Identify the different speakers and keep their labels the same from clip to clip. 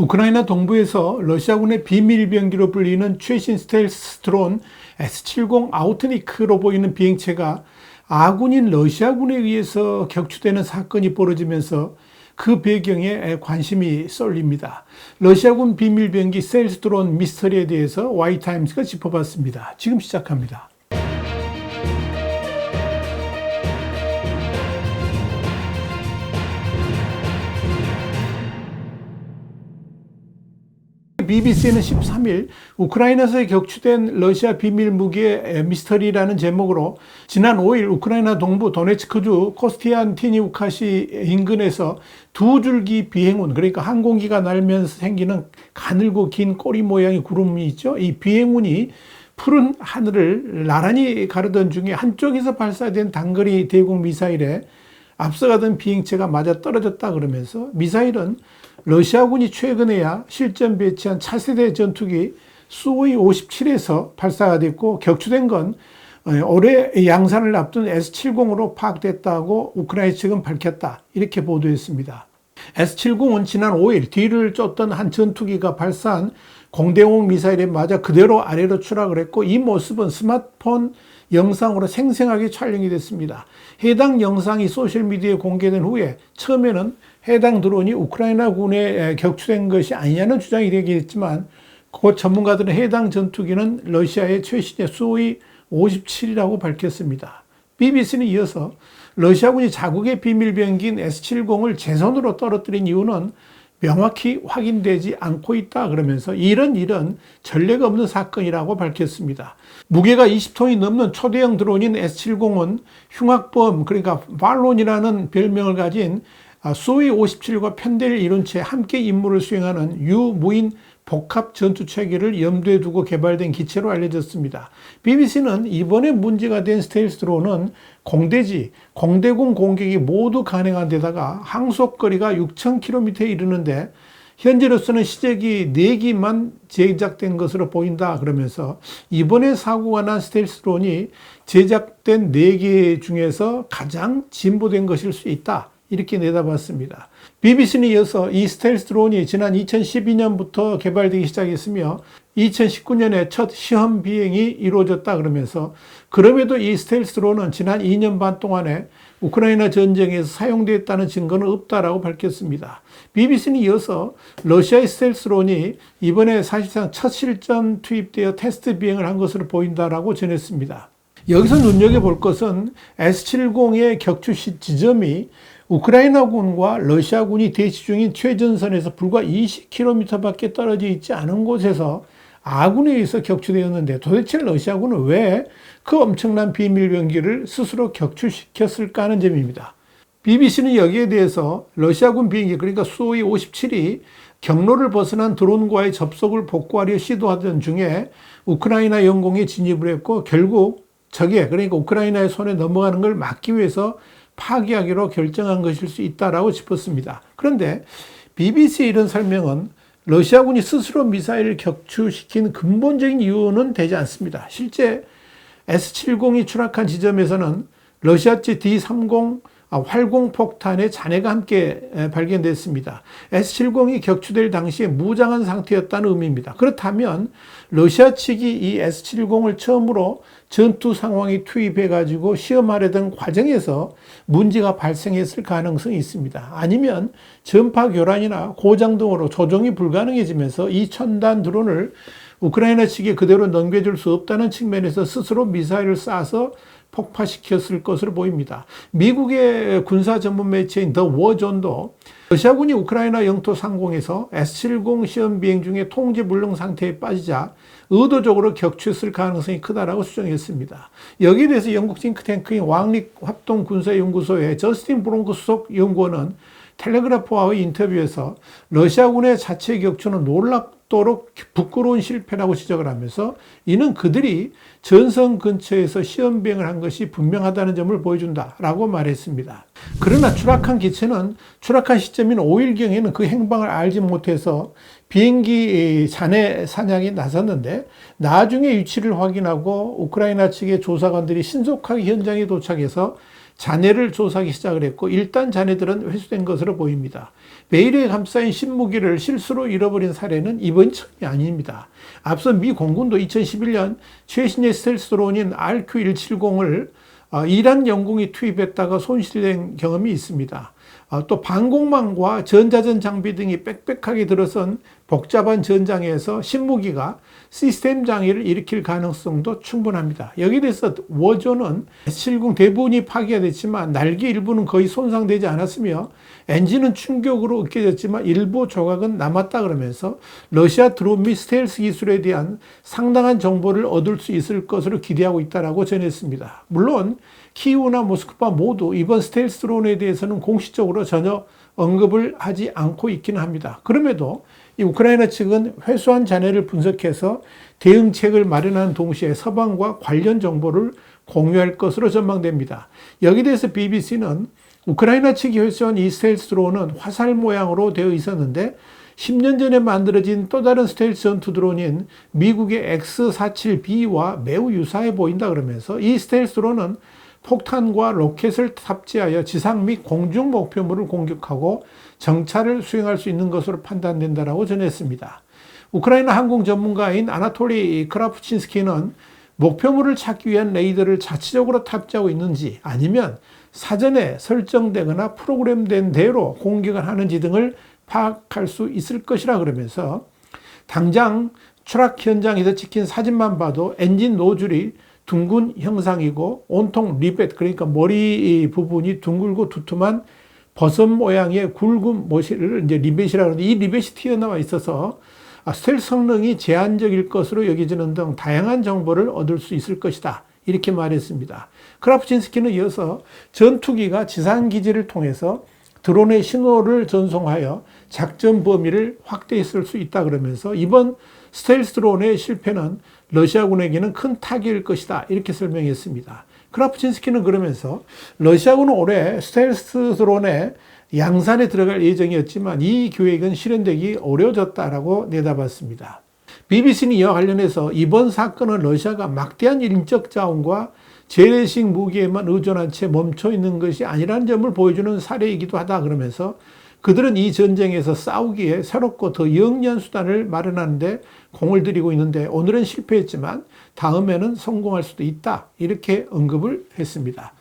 Speaker 1: 우크라이나 동부에서 러시아군의 비밀 병기로 불리는 최신 스텔스 드론 S-70 아우트니크로 보이는 비행체가 아군인 러시아군에 의해서 격추되는 사건이 벌어지면서 그 배경에 관심이 쏠립니다. 러시아군 비밀 병기 셀스 드론 미스터리에 대해서 와이타임스가 짚어봤습니다. 지금 시작합니다. BBC는 13일 우크라이나에서 격추된 러시아 비밀 무기의 미스터리라는 제목으로 지난 5일 우크라이나 동부 도네츠크주 코스티안티니우카시 인근에서 두 줄기 비행운 그러니까 항공기가 날면서 생기는 가늘고 긴 꼬리 모양의 구름이 있죠. 이 비행운이 푸른 하늘을 나란히 가르던 중에 한쪽에서 발사된 단거리 대공 미사일에 앞서가던 비행체가 맞아 떨어졌다 그러면서 미사일은 러시아군이 최근에야 실전 배치한 차세대 전투기 수호이 57에서 발사가 됐고 격추된 건 어, 올해 양산을 앞둔 S70으로 파악됐다고 우크라이나 측은 밝혔다. 이렇게 보도했습니다. S70은 지난 5일 뒤를 쫓던 한 전투기가 발사한 공대공 미사일에 맞아 그대로 아래로 추락을 했고 이 모습은 스마트폰 영상으로 생생하게 촬영이 됐습니다. 해당 영상이 소셜미디어에 공개된 후에 처음에는 해당 드론이 우크라이나 군에 격추된 것이 아니냐는 주장이 되겠지만 곧 전문가들은 해당 전투기는 러시아의 최신의 수호이 57이라고 밝혔습니다. BBC는 이어서 러시아군이 자국의 비밀 병기인 S-70을 제 손으로 떨어뜨린 이유는 명확히 확인되지 않고 있다 그러면서 이런 일은 전례가 없는 사건이라고 밝혔습니다. 무게가 20톤이 넘는 초대형 드론인 S70은 흉악범 그러니까 발론이라는 별명을 가진 수위 57과 편대를 이룬 채 함께 임무를 수행하는 유무인 복합 전투 체계를 염두에 두고 개발된 기체로 알려졌습니다. BBC는 이번에 문제가 된 스텔스 드론은 공대지, 공대공 공격이 모두 가능한 데다가 항속거리가 6,000km에 이르는데 현재로서는 시제기 4기만 제작된 것으로 보인다 그러면서 이번에 사고가 난 스텔스 드론이 제작된 4개 중에서 가장 진보된 것일 수 있다. 이렇게 내다봤습니다. BBC는 이어서 이 스텔스 드론이 지난 2012년부터 개발되기 시작했으며 2019년에 첫 시험 비행이 이루어졌다 그러면서 그럼에도 이 스텔스 드론은 지난 2년 반 동안에 우크라이나 전쟁에서 사용되었다는 증거는 없다라고 밝혔습니다. BBC는 이어서 러시아의 스텔스 드론이 이번에 사실상 첫 실전 투입되어 테스트 비행을 한 것으로 보인다라고 전했습니다. 여기서 눈여겨볼 것은 S70의 격추 지점이 우크라이나군과 러시아군이 대치 중인 최전선에서 불과 20km 밖에 떨어져 있지 않은 곳에서 아군에 의해서 격추되었는데 도대체 러시아군은 왜 그 엄청난 비밀병기를 스스로 격추시켰을까 하는 점입니다. BBC는 여기에 대해서 러시아군 비행기 그러니까 수호이 57이 경로를 벗어난 드론과의 접속을 복구하려 시도하던 중에 우크라이나 영공에 진입을 했고 결국 적에 그러니까 우크라이나의 손에 넘어가는 걸 막기 위해서 파기하기로 결정한 것일 수 있다라고 짚었습니다. 그런데 BBC 이런 설명은 러시아군이 스스로 미사일을 격추시킨 근본적인 이유는 되지 않습니다. 실제 S-70이 추락한 지점에서는 러시아제 D-30 아, 활공폭탄의 잔해가 함께 발견됐습니다. S-70이 격추될 당시에 무장한 상태였다는 의미입니다. 그렇다면 러시아 측이 이 S-70을 처음으로 전투 상황에 투입해가지고 시험하려던 과정에서 문제가 발생했을 가능성이 있습니다. 아니면 전파 교란이나 고장 등으로 조종이 불가능해지면서 이 첨단 드론을 우크라이나 측에 그대로 넘겨줄 수 없다는 측면에서 스스로 미사일을 쏴서 폭파시켰을 것으로 보입니다. 미국의 군사 전문 매체인 더 워존도 러시아군이 우크라이나 영토 상공에서 S-70 시험 비행 중에 통제 불능 상태에 빠지자 의도적으로 격추했을 가능성이 크다라고 수정했습니다. 여기에 대해서 영국 싱크탱크인 왕립 합동 군사연구소의 저스틴 브롱크 수석 연구원은 텔레그라프와의 인터뷰에서 러시아군의 자체 격추는 놀랍 도록 부끄러운 실패라고 지적을 하면서 이는 그들이 전선 근처에서 시험 비행을 한 것이 분명하다는 점을 보여준다라고 말했습니다. 그러나 추락한 기체는 추락한 시점인 5일경에는 그 행방을 알지 못해서 비행기 잔해 사냥에 나섰는데 나중에 위치를 확인하고 우크라이나 측의 조사관들이 신속하게 현장에 도착해서 잔해를 조사하기 시작을 했고 일단 잔해들은 회수된 것으로 보입니다. 베일에 감싸인 신무기를 실수로 잃어버린 사례는 이번 처음이 아닙니다. 앞서 미 공군도 2011년 최신의 스텔스 드론인 RQ-170을 어, 이란 영공이 투입했다가 손실된 경험이 있습니다. 어, 또 방공망과 전자전 장비 등이 빽빽하게 들어선 복잡한 전장에서 신무기가 시스템 장애를 일으킬 가능성도 충분합니다. 여기에 대해서 워조는 S70 대부분이 파괴가 됐지만 날개 일부는 거의 손상되지 않았으며 엔진은 충격으로 으깨졌지만 일부 조각은 남았다 그러면서 러시아 드론 및 스텔스 기술에 대한 상당한 정보를 얻을 수 있을 것으로 기대하고 있다라고 전했습니다. 물론 키우나 모스크바 모두 이번 스텔스 드론에 대해서는 공식적으로 전혀 언급을 하지 않고 있기는 합니다. 그럼에도 이 우크라이나 측은 회수한 잔해를 분석해서 대응책을 마련하는 동시에 서방과 관련 정보를 공유할 것으로 전망됩니다. 여기 대해서 BBC는 우크라이나 측이 회수한 이 스텔스 드론은 화살 모양으로 되어 있었는데 10년 전에 만들어진 또 다른 스텔스 전투 드론인 미국의 X-47B와 매우 유사해 보인다 그러면서 이 스텔스 드론은 폭탄과 로켓을 탑재하여 지상 및 공중 목표물을 공격하고 정찰을 수행할 수 있는 것으로 판단된다라고 전했습니다. 우크라이나 항공 전문가인 아나톨리 크라프친스키는 목표물을 찾기 위한 레이더를 자체적으로 탑재하고 있는지 아니면 사전에 설정되거나 프로그램된 대로 공격을 하는지 등을 파악할 수 있을 것이라 그러면서 당장 추락 현장에서 찍힌 사진만 봐도 엔진 노즐이 둥근 형상이고 온통 리벳 그러니까 머리 부분이 둥글고 두툼한 버섯 모양의 굵은 모시를 이제 리벳이라고 하는데 이 리벳이 튀어나와 있어서 아, 스텔 성능이 제한적일 것으로 여겨지는 등 다양한 정보를 얻을 수 있을 것이다. 이렇게 말했습니다. 크라프친스키는 이어서 전투기가 지상기지를 통해서 드론의 신호를 전송하여 작전 범위를 확대했을 수 있다 그러면서 이번 스텔스 드론의 실패는 러시아군에게는 큰 타격일 것이다. 이렇게 설명했습니다. 크라프친스키는 그러면서 러시아군은 올해 스텔스 드론의 양산에 들어갈 예정이었지만 이 계획은 실현되기 어려워졌다라고 내다봤습니다. BBC는 이와 관련해서 이번 사건은 러시아가 막대한 인적 자원과 재래식 무기에만 의존한 채 멈춰 있는 것이 아니라는 점을 보여주는 사례이기도 하다 그러면서 그들은 이 전쟁에서 싸우기에 새롭고 더 영리한 수단을 마련하는데 공을 들이고 있는데 오늘은 실패했지만 다음에는 성공할 수도 있다. 이렇게 언급을 했습니다.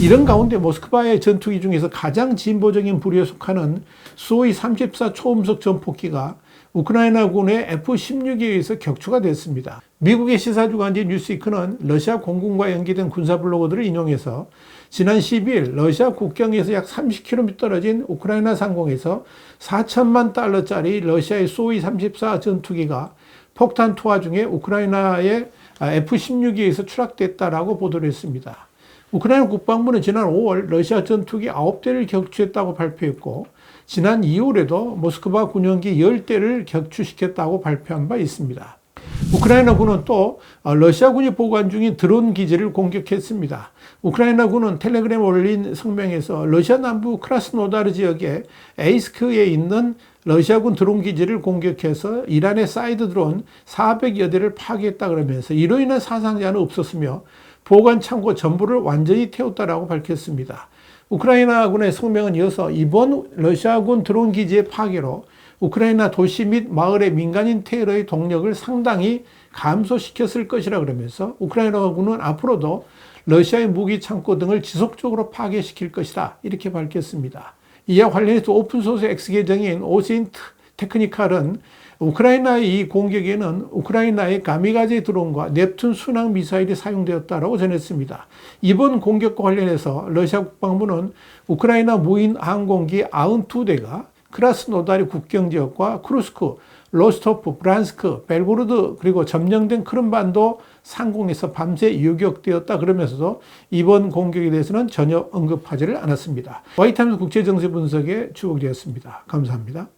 Speaker 1: 이런 가운데 모스크바의 전투기 중에서 가장 진보적인 부류에 속하는 수호이 34 초음속 전폭기가 우크라이나군의 F-16에 의해서 격추가 됐습니다. 미국의 시사주간지 뉴스위크는 러시아 공군과 연계된 군사 블로거들을 인용해서 지난 12일 러시아 국경에서 약 30km 떨어진 우크라이나 상공에서 4천만 달러짜리 러시아의 소위 34 전투기가 폭탄 투하 중에 우크라이나의 F-16에 의해서 추락됐다라고 보도를 했습니다. 우크라이나 국방부는 지난 5월 러시아 전투기 9대를 격추했다고 발표했고 지난 2월에도 모스크바 군용기 10대를 격추시켰다고 발표한 바 있습니다. 우크라이나 군은 또 러시아 군이 보관 중인 드론 기지를 공격했습니다. 우크라이나 군은 텔레그램 올린 성명에서 러시아 남부 크라스노다르 지역의 에이스크에 있는 러시아군 드론 기지를 공격해서 이란의 사이드 드론 400여 대를 파괴했다 그러면서 이로 인한 사상자는 없었으며 보관 창고 전부를 완전히 태웠다라고 밝혔습니다. 우크라이나군의 성명은 이어서 이번 러시아군 드론 기지의 파괴로 우크라이나 도시 및 마을의 민간인 테러의 동력을 상당히 감소시켰을 것이라 그러면서 우크라이나군은 앞으로도 러시아의 무기 창고 등을 지속적으로 파괴시킬 것이다. 이렇게 밝혔습니다. 이와 관련해서 오픈소스 X 계정인 오신트 테크니칼은 우크라이나의 이 공격에는 우크라이나의 가미가제 드론과 넵툰 순항 미사일이 사용되었다고 전했습니다. 이번 공격과 관련해서 러시아 국방부는 우크라이나 무인 항공기 92대가 크라스노다리 국경 지역과 크루스크, 로스토프, 브란스크, 벨고르드 그리고 점령된 크림반도 상공에서 밤새 유격되었다 그러면서도 이번 공격에 대해서는 전혀 언급하지를 않았습니다. 와이타임스 국제정세 분석에 주목되었습니다. 감사합니다.